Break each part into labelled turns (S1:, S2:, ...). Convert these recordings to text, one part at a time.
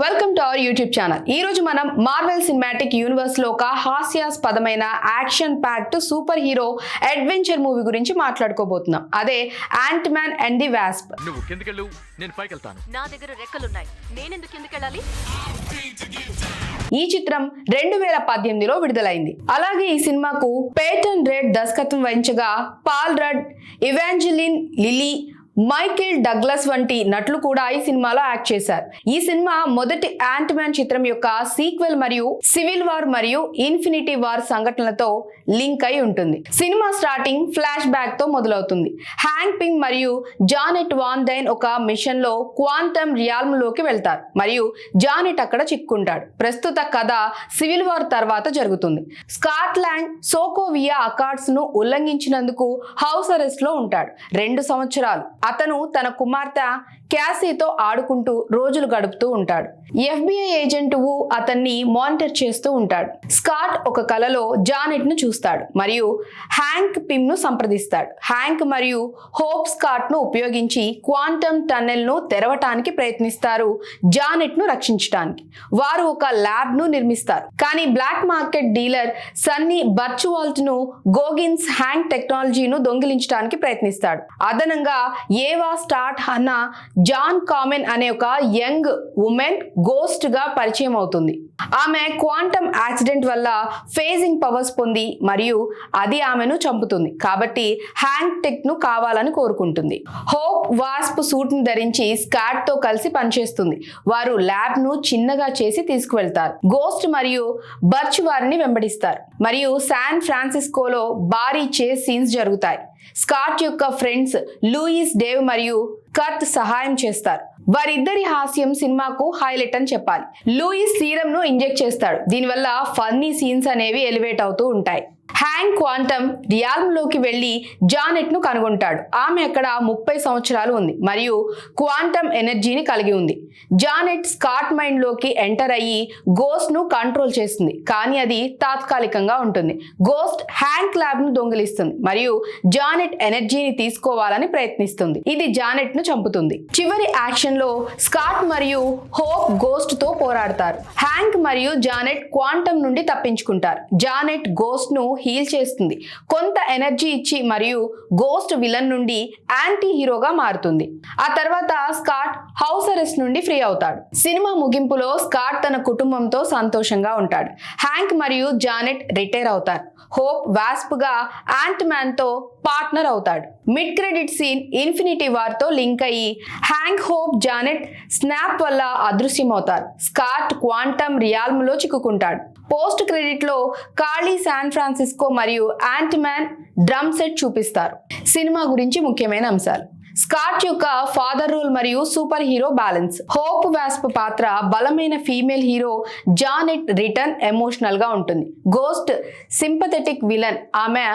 S1: Welcome to our YouTube channel ఈ రోజు మనం మార్వెల్ సినిమాటిక్ యూనివర్స్లో ఒక హాస్యాస్పదమైన action packed super hero adventure movie గురించి మాట్లాడుకోబోతున్నాం. అదే ant man and the wasp
S2: నువ్వు కిందకెళ్ళు నేను పైకెళ్తాను.
S3: నా దగ్గర రెక్కలున్నాయి. నేనెందుకు కిందకెళ్ళాలి?
S1: ఈ చిత్రం రెండు వేల పద్దెనిమిదిలో విడుదలైంది. అలాగే ఈ సినిమాకు పేటన్ రెడ్ దర్శకత్వం వహించగా Paul Rudd Evangeline Lilly Michael Douglas వంటి నటులు కూడా ఈ సినిమాలో యాక్ట్ చేశారు. ఈ సినిమా మొదటి యాంట్ మ్యాన్ చిత్రం యొక్క సీక్వెల్ మరియు సివిల్ వార్ మరియు ఇన్ఫినిటీ వార్ సంఘటనలతో లింక్ అయి ఉంటుంది. సినిమా స్టార్టింగ్ ఫ్లాష్ బ్యాక్తో మొదలవుతుంది. హ్యాంగ్ పింగ్ మరియు జానెట్ వాన్ దైన్ ఒక మిషన్లో క్వాంటమ్ రియాల్మ్లోకి వెళ్తారు మరియు జానెట్ అక్కడ చిక్కుంటాడు ప్రస్తుత కథ సివిల్ వార్ తర్వాత జరుగుతుంది. స్కాట్లాండ్ సోకోవియా అకార్డ్స్ను ఉల్లంఘించినందుకు హౌస్ అరెస్ట్లో ఉంటాడు. రెండు సంవత్సరాలు. అతను తన కుమార్తె క్యాసీతో ఆడుకుంటూ రోజులు గడుపుతూ ఉంటాడు. ఎఫ్బిఐ ఏజెంట్ వు అతన్ని మానిటర్ చేస్తూ ఉంటాడు. స్కాట్ ఒక కలలో జానెట్ను చూస్తాడు మరియు హ్యాంక్ పిమ్ను సంప్రదిస్తాడు. హ్యాంక్ మరియు హోప్ స్కాట్ను ఉపయోగించి క్వాంటమ్ టన్నెల్ను తెరవటానికి ప్రయత్నిస్తారు జానెట్ను రక్షించడానికి వారు ఒక ల్యాబ్ను నిర్మిస్తారు. కానీ బ్లాక్ మార్కెట్ డీలర్ సన్నీ బర్చువాల్ట్ను గోగిన్స్ హ్యాంక్ టెక్నాలజీను దొంగిలించడానికి ప్రయత్నిస్తాడు. అదనంగా ఏవా స్టార్ట్ అన్న జాన్ కామెన్ అనే ఒక యంగ్ ఉమెన్ గోస్ట్గా పరిచయం అవుతుంది. ఆమె క్వాంటమ్ యాక్సిడెంట్ వల్ల ఫేజింగ్ పవర్స్ పొంది మరియు అది ఆమెను చంపుతుంది. కాబట్టి హ్యాంగ్ టెక్ను కావాలని కోరుకుంటుంది. హోప్ వాస్ప్ సూట్ను ధరించి స్కాట్తో కలిసి పనిచేస్తుంది. వారు ల్యాబ్ను చిన్నగా చేసి తీసుకువెళ్తారు. గోస్ట్ మరియు బర్చ్ వారిని వెంబడిస్తారు. మరియు శాన్ ఫ్రాన్సిస్కోలో భారీ చేస్ సీన్స్ జరుగుతాయి. స్కాట్ యొక్క ఫ్రెండ్స్ లూయిస్ డేవ్ మరియు కర్త్ సహాయం చేస్తారు. వారిద్దరి హాస్యం సినిమాకు హైలైట్ అని చెప్పాలి. లూయిస్ సీరం ను ఇంజెక్ట్ చేస్తాడు. దీనివల్ల ఫన్నీ సీన్స్ అనేవి ఎలివేట్ అవుతూ ఉంటాయి. హ్యాంగ్ క్వాంటమ్ రియాల్మ్లోకి వెళ్ళి జానెట్ను జానెట్ను కనుగొంటాడు. ఆమె అక్కడ ముప్పై సంవత్సరాలు ఉంది మరియు క్వాంటమ్ ఎనర్జీని కలిగి ఉంది. జానెట్ స్కాట్ మైండ్లోకి ఎంటర్ అయ్యి గోస్ట్ను కంట్రోల్ చేస్తుంది. కానీ అది తాత్కాలికంగా ఉంటుంది. గోస్ట్ హ్యాంక్ ల్యాబ్ను దొంగిలిస్తుంది మరియు జానెట్ ఎనర్జీని తీసుకోవాలని ప్రయత్నిస్తుంది. ఇది జానెట్ను చంపుతుంది. చివరి యాక్షన్లో స్కాట్ మరియు హోప్ గోస్ట్తో పోరాడతారు. హ్యాంక్ మరియు జానెట్ క్వాంటమ్ నుండి తప్పించుకుంటారు. జానెట్ గోస్ట్ను హీల్ చేస్తుంది. కొంత ఎనర్జీ ఇచ్చి మరియు గోస్ట్ విలన్ నుండి యాంటీ హీరోగా మారుతుంది. ఆ తర్వాత స్కాట్ హౌస్ అరెస్ట్ నుండి ఫ్రీ అవుతాడు. సినిమా ముగింపులో స్కాట్ తన కుటుంబంతో సంతోషంగా ఉంటాడు. హ్యాంక్ మరియు జానెట్ రిటైర్ అవుతారు. హోప్ వాస్ప్గా యాంట్ మ్యాన్తో పార్ట్నర్ అవుతాడు. మిడ్ క్రెడిట్ సీన్ ఇన్ఫినిటీ వార్తో లింక్ అయ్యి హ్యాంక్ హోప్ జానెట్ స్నాప్ వల్ల అదృశ్యమవుతారు. స్కాట్ క్వాంటమ్ రియాల్మ్లో చిక్కుకుంటాడు. పోస్ట్ క్రెడిట్లో ఖాళీ శాన్ ఫ్రాన్సిస్కో మరియు యాంటిమ్యాన్ డ్రమ్ సెట్ చూపిస్తారు. సినిమా గురించి ముఖ్యమైన అంశాలు. స్కాట్ యొక్క ఫాదర్ రోల్ మరియు super hero balance. Hope wasp పాత్ర బలమైన ఫీమేల్ హీరో జానెట్ రిటర్న్ ఎమోషనల్గా ఉంటుంది. గోస్ట్ సింపథెటిక్ విలన్ ఆమె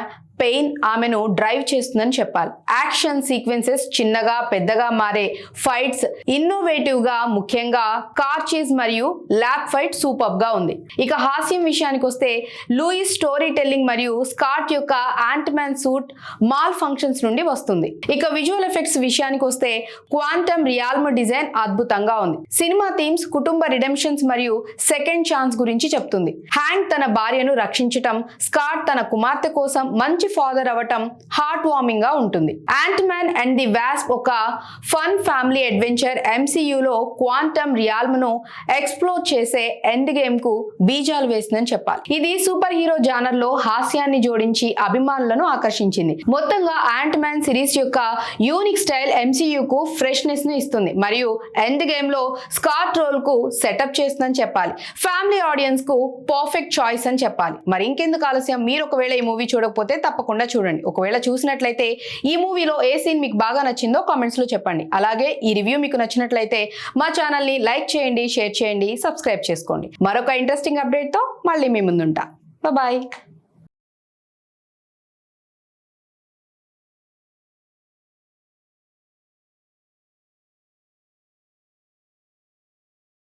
S1: పెయిన్ ఆమెను డ్రైవ్ చేస్తుందని చెప్పాలి. యాక్షన్ సీక్వెన్సెస్ చిన్నగా పెద్దగా మారే ఫైట్స్ ఇన్నోవేటివ్గా ముఖ్యంగా కార్ చేజ్ మరియు ల్యాబ్ ఫైట్ సూపర్గా ఉంది. ఇక హాస్యం విషయానికి వస్తే లూయిస్ స్టోరీ టెల్లింగ్ మరియు స్కాట్ యొక్క ant man suit malfunctions నుండి వస్తుంది. ఇక విజువల్ ఎఫెక్ట్స్ విషయానికి వస్తే క్వాంటమ్ రియాల్మ డిజైన్ అద్భుతంగా ఉంది. సినిమా థీమ్స్ కుటుంబ రిడెంప్షన్స్ మరియు సెకండ్ ఛాన్స్ గురించి చెప్తుంది. హ్యాంగ్ తన భార్యను రక్షించటం స్కాట్ తన కుమార్తె కోసం మంచి ఫాదర్ అవ్వటం హార్ట్ వార్మింగ్గా ఉంటుంది. Ant man and the wasp ఒక ఫన్ ఫ్యామిలీ అడ్వెంచర్ ఎంసీయూలో క్వాంటమ్ రియాల్మ్ను ఎక్స్ప్లోర్ చేసే ఎండ్ గేమ్కు బీజాలు వేసిందని చెప్పాలి. ఇది సూపర్ హీరో జానర్లో హాస్యాన్ని జోడించి అభిమానులను ఆకర్షించింది. మొత్తంగా యాంట్ మ్యాన్ సిరీస్ యొక్క యూనిక్ స్టైల్ ఎంసీయూ కు ఫ్రెష్నెస్ను ఇస్తుంది. మరియు ఎండ్ గేమ్లో స్కాట్ రోల్కు సెటప్ చేస్తుందని చెప్పాలి. ఫ్యామిలీ ఆడియన్స్కు పర్ఫెక్ట్ చాయిస్ అని చెప్పాలి. మరి ఇంకెందుకు ఆలస్యం? మీరు ఒకవేళ ఈ మూవీ చూడకపోతే తప్ప తప్పకుండా చూడండి. ఒకవేళ చూసినట్లయితే ఈ మూవీలో ఏ సీన్ మీకు బాగా నచ్చిందో కామెంట్స్లో చెప్పండి. అలాగే ఈ రివ్యూ మీకు నచ్చినట్లయితే మా ఛానల్ని లైక్ చేయండి షేర్ చేయండి సబ్స్క్రైబ్ చేసుకోండి. మరొక ఇంట్రెస్టింగ్ అప్డేట్తో మళ్ళీ మీ ముందుంటా. బాయ్